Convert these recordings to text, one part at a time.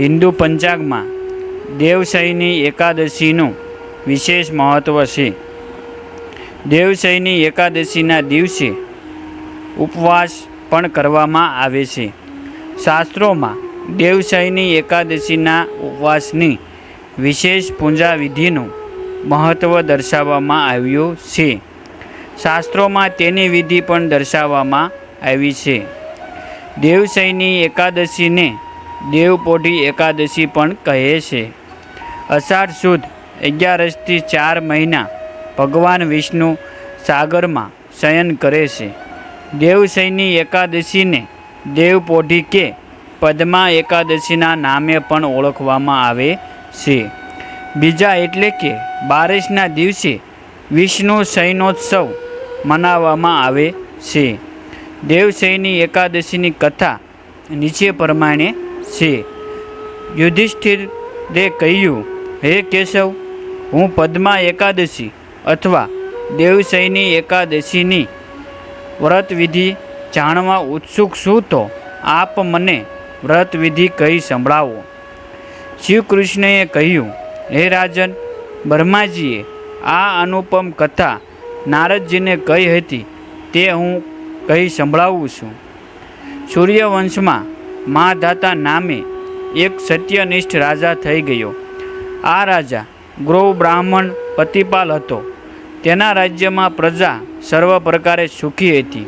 હિન્દુ પંચાંગમાં દેવશયની એકાદશીનું વિશેષ મહત્ત્વ છે. દેવશયની એકાદશીના દિવસે ઉપવાસ પણ કરવામાં આવે છે. શાસ્ત્રોમાં દેવશયની એકાદશીના ઉપવાસની વિશેષ પૂજા વિધિનું મહત્ત્વ દર્શાવવામાં આવ્યું છે. શાસ્ત્રોમાં તેની વિધિ પણ દર્શાવવામાં આવી છે. દેવશયની એકાદશીને દેવપોઢી એકાદશી પણ કહે છે. અષાઢ સુદ અગિયારસથી ચાર મહિના ભગવાન વિષ્ણુ સાગરમાં શયન કરે છે. દેવશયની એકાદશીને દેવપોઢી કે પદ્મા એકાદશીના નામે પણ ઓળખવામાં આવે છે. બીજા એટલે કે બારસના દિવસે વિષ્ણુ શયનોત્સવ મનાવવામાં આવે છે. દેવશયની એકાદશીની કથા નીચે પ્રમાણે છે. યુધિષ્ઠિરે કહ્યું, હે કેશવ, હું પદ્મા એકાદશી અથવા દેવશયની એકાદશીની વ્રતવિધિ જાણવા ઉત્સુક છું તો આપ મને વ્રતવિધિ કહી સંભળાવો. શિવકૃષ્ણએ કહ્યું, હે રાજન, બ્રહ્માજીએ આ અનુપમ કથા નારદજીને કહી હતી તે હું કહી સંભળાવું છું. સૂર્યવંશમાં મહાધાતા નામે એક સત્યનિષ્ઠ રાજા થઈ ગયો. આ રાજા ગૃહ બ્રાહ્મણ પતિપાલ હતો. તેના રાજ્યમાં પ્રજા સર્વ પ્રકારે સુખી હતી.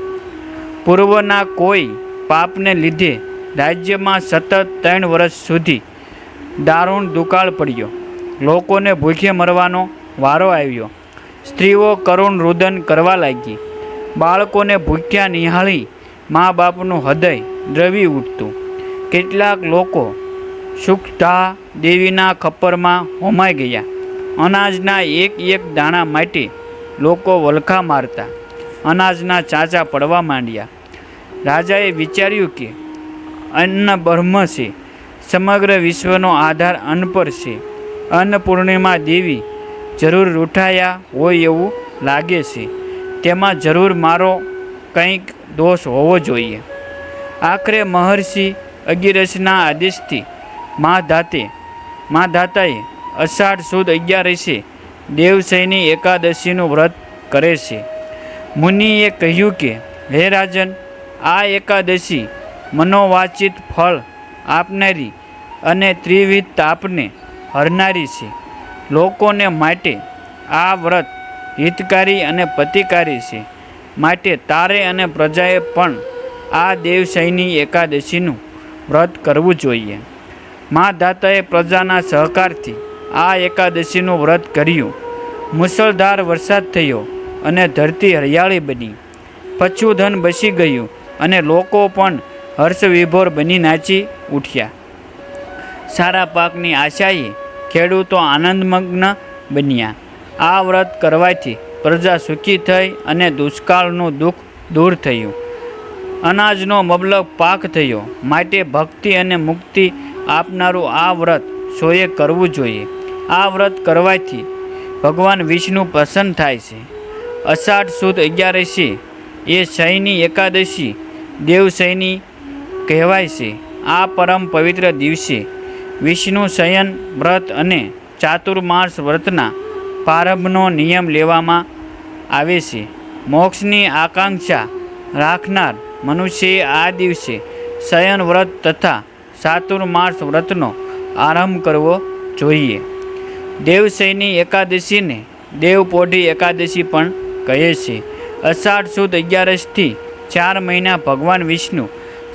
પૂર્વના કોઈ પાપને લીધે રાજ્યમાં સતત ત્રણ વર્ષ સુધી દારૂણ દુકાળ પડ્યો. લોકોને ભૂખે મરવાનો વારો આવ્યો. સ્ત્રીઓ કરુણ રુદન કરવા લાગી. બાળકોને ભૂખ્યા નિહાળી મા બાપનું હૃદય દ્રવી ઉઠતું. કેટલાક લોકો સુખતા દેવીના ખપ્પરમાં હોમાઈ ગયા. અનાજના એક એક દાણા માટે લોકો વલખા મારતા. અનાજના ચાચા પડવા માંડ્યા. રાજાએ વિચાર્યું કે અન્ન બ્રહ્મ છે સમગ્ર વિશ્વનો આધાર અન્ન પર છે અન્નપૂર્ણિમા દેવી જરૂર રૂઠાયા હોય એવું લાગે છે. તેમાં જરૂર મારો કંઈક દોષ હોવો જોઈએ. આખરે મહર્ષિ અગિરસના આદેશથી મા ધાતે, મા ધાતાએ અષાઢ સુદ અગિયારસે દેવશયની એકાદશીનું વ્રત કરે છે મુનિએ કહ્યું કે, હે રાજન, આ એકાદશી મનોવાચિત ફળ આપનારી અને ત્રિવિધ તાપને હરનારી છે. લોકોને માટે આ વ્રત હિતકારી અને પતિકારી છે. માટે તારે અને પ્રજાએ પણ આ દેવશયની એકાદશીનું વ્રત કરવું જોઈએ. મા દાતાએ પ્રજાના સહકારથી આ એકાદશીનું વ્રત કર્યું. મુસળધાર વરસાદ થયો અને ધરતી હરિયાળી બની. પશુધન બસી ગયું અને લોકો પણ હર્ષવિભોર બની નાચી ઉઠ્યા. સારા પાકની આશાએ ખેડૂતો આનંદમગ્ન બન્યા. આ વ્રત કરવાથી પ્રજા સુખી થઈ અને દુષ્કાળનું દુઃખ દૂર થયું. અનાજનો મબલક પાક થયો. માટે ભક્તિ અને મુક્તિ આપનારું આ વ્રત સોએ કરવું જોઈએ. આ વ્રત કરવાથી ભગવાન વિષ્ણુ પ્રસન્ન થાય છે. અષાઢ સુદ અગિયારસી એ શયની એકાદશી દેવશયની કહેવાય છે. આ પરમ પવિત્ર દિવસે વિષ્ણુ શયન વ્રત અને ચાતુર્માસ વ્રતના પ્રારંભનો નિયમ લેવામાં આવે છે. મોક્ષની આકાંક્ષા રાખનાર મનુષ્યએ આ દિવસે શયન વ્રત તથા ચાતુર્માસ વ્રતનો આરંભ કરવો જોઈએ. દેવશયની એકાદશીને દેવપોઢી એકાદશી પણ કહે છે. અષાઢ સુદ અગિયારસથી ચાર મહિના ભગવાન વિષ્ણુ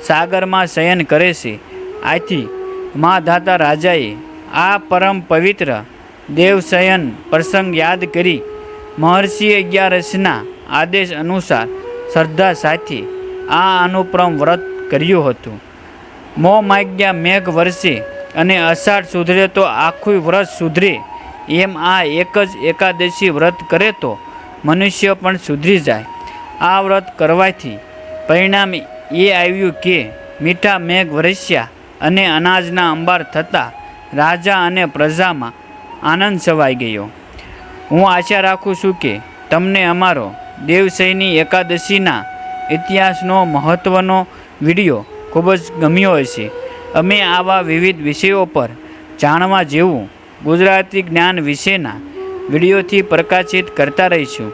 સાગરમાં શયન કરે છે. આથી મા ધાતા રાજાએ આ પરમ પવિત્ર દેવશયન પ્રસંગ યાદ કરી મહર્ષિ અગિયારસના આદેશ અનુસાર શ્રદ્ધા સાથે આ અનુપ્રમ વ્રત કર્યું હતું. મો માગ્યા મેઘ વર્ષે અને અષાઢ સુધરે તો આખું વ્રત સુધરે. એમ આ એક જ એકાદશી વ્રત કરે તો મનુષ્ય પણ સુધરી જાય. આ વ્રત કરવાથી પરિણામ એ આવ્યું કે મીઠા મેઘ વરસ્યા અને અનાજના અંબાર થતાં રાજા અને પ્રજામાં આનંદ છવાઈ ગયો. હું આશા રાખું છું કે તમને અમારો દેવશયની એકાદશીના ઇતિહાસનો મહત્ત્વનો વીડિયો ખૂબ જ ગમ્યો હશે અમે આવા વિવિધ વિષયો પર જાણવા જેવું ગુજરાતી જ્ઞાન વિશેના વિડીયોથી પ્રકાશિત કરતા રહીશું.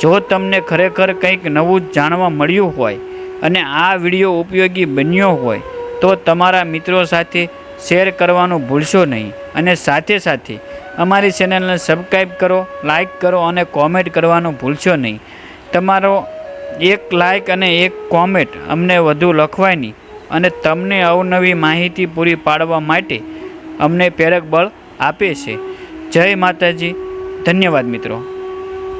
જો તમને ખરેખર કંઈક નવું જાણવા મળ્યું હોય અને આ વીડિયો ઉપયોગી બન્યો હોય, તો તમારા મિત્રો સાથે શેર કરવાનું ભૂલશો નહીં. અને સાથે સાથે અમારી ચેનલને સબસ્ક્રાઈબ કરો લાઈક કરો અને કોમેન્ટ કરવાનું ભૂલશો નહીં. તમારો એક લાઇક અને એક કોમેન્ટ અમને વધુ લખવાની અને તમને અવનવી માહિતી પૂરી પાડવા માટે અમને પ્રેરક બળ આપે છે. જય માતાજી. ધન્યવાદ મિત્રો.